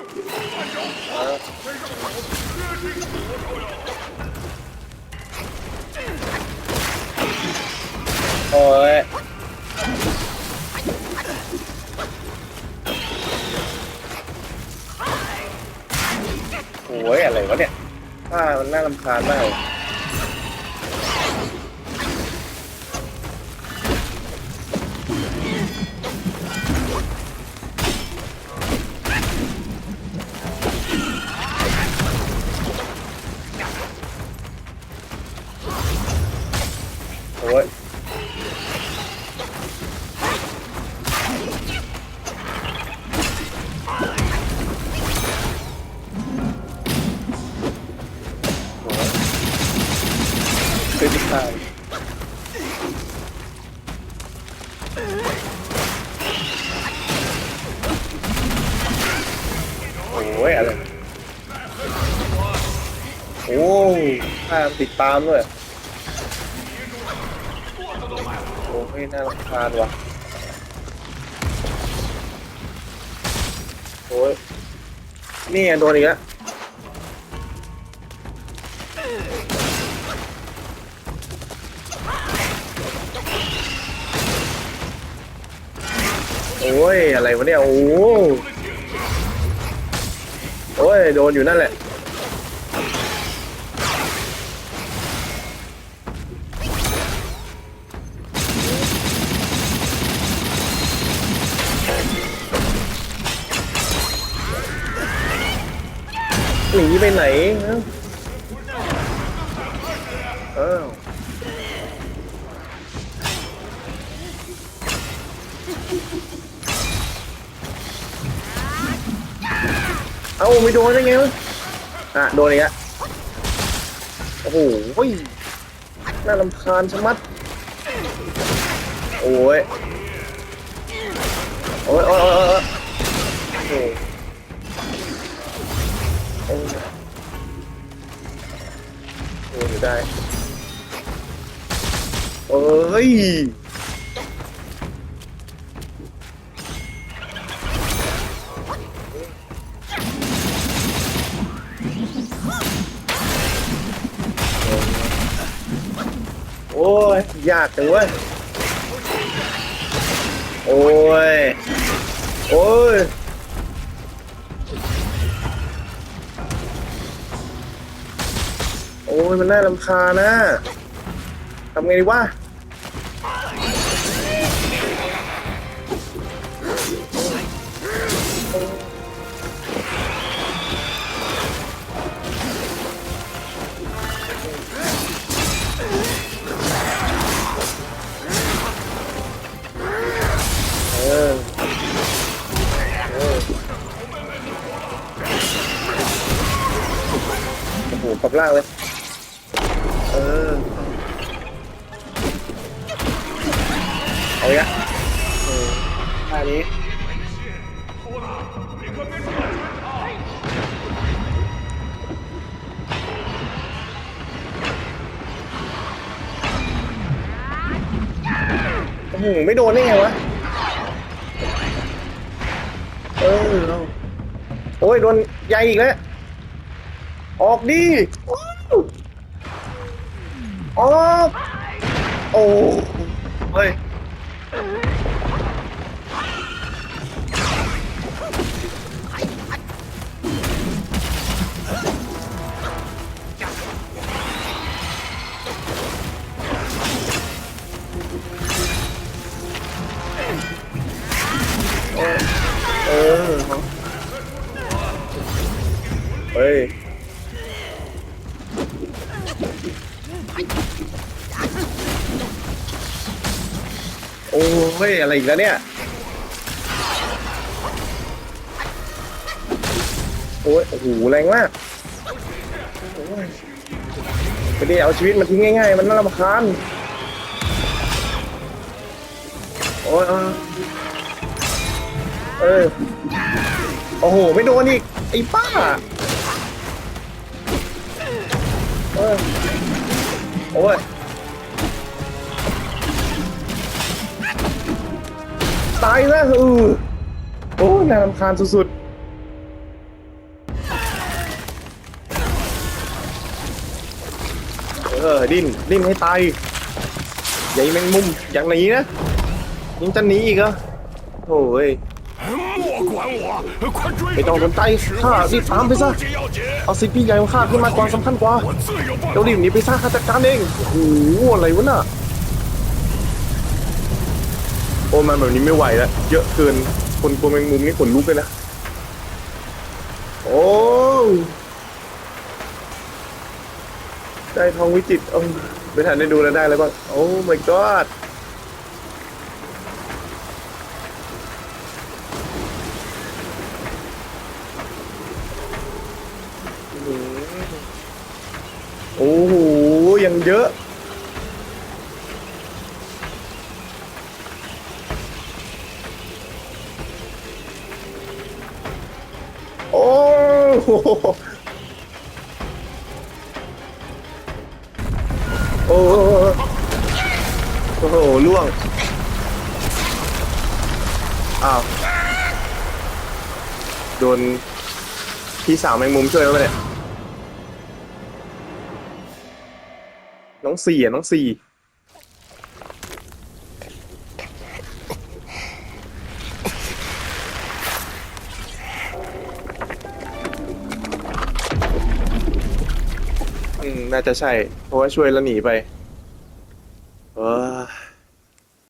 โอ้ยโอ้ยอะไรวะเนี่ยถ้ามันน่ารำคาญมาก โอ้ยโอ้ยเป็นทางโอ้ยอะไร โอ้ยตาติดตามด้วย โอ้ยน่ารำคาญว่ะโอ้ยนี่ไงโดนอีกแล้วโอ้ย อะไรวะเนี่ย โอ้โอ้ย โดนอยู่นั่นแหละ หนีไปไหนฮะอ้าวเอ้าไม่โดนได้ไงวะอะโดนอีกแล้วโอ้โหน่ารำคาญชะมัด โอ้ย โอ้ยโอ้ยโอ้ยโอ้ย โอ้ยได้เอ้ยโอ้ย ยากจังเว้ย โอ้ย โอ้ย ยมันน่ารำคาญนะทำไงดีวะโอ้โหกลับล่างเลย ออเอาอีกอะเออท่านี้โอ้โหไม่โดนได้ไงวะ เออเอาโอ้ย โดนใหญ่อีกแล้ว ออกดิ โอ้โอ้เฮ้ย โอ้ยอะไรอีกแล้วเนี่ย โอ้ยโอ้โหแรงมากโอ้ยไม่ได้เอาชีวิตมาทิ้งง่ายๆ มันน่ารำคาญโอ้ยเออเออโอ้โห ไม่โดนอีก ไอ้ป้า เออ โอ้ยตายซะอือโอ้น่ารำคาญสุดๆ เออ ดิ้น ดิ้นให้ตายใหญ่แมงมุม อย่างนี้นะยังจะหนีอีกเหรอโอ้ย 莫管我，快追 ไม่ต้องสนใจข้ารีบตามไปซะ 不仅要紧， เอาสิทธิ์พี่ใหญ่ของข้าขึ้นมากกว่าสำคัญกว่า 我自有办 เดี๋ยว 法。 รีบหนีไปซะข้าจัดการเอง โอ้โห อะไรวะน่ะ โอ้มันแบบนี้ไม่ไหวแล้ว เยอะเกิน คนกลัวแมงมุมนี่ขนลุกเลยนะ โอ้ได้ทองวิจิตรเอ้าไม่ทันได้ดูแล้วได้แล้วบ้าง โอ้ my god โอ้โหยังเยอะ โอ้โหโอ้โหโอ้โหล่วง อ้าว โดนพี่สาวแมงมุมช่วยแล้วปเนี่ย น้องสี่อะน้องสี่อืมน่าจะใช่ เพราะว่าช่วยแล้วหนีไป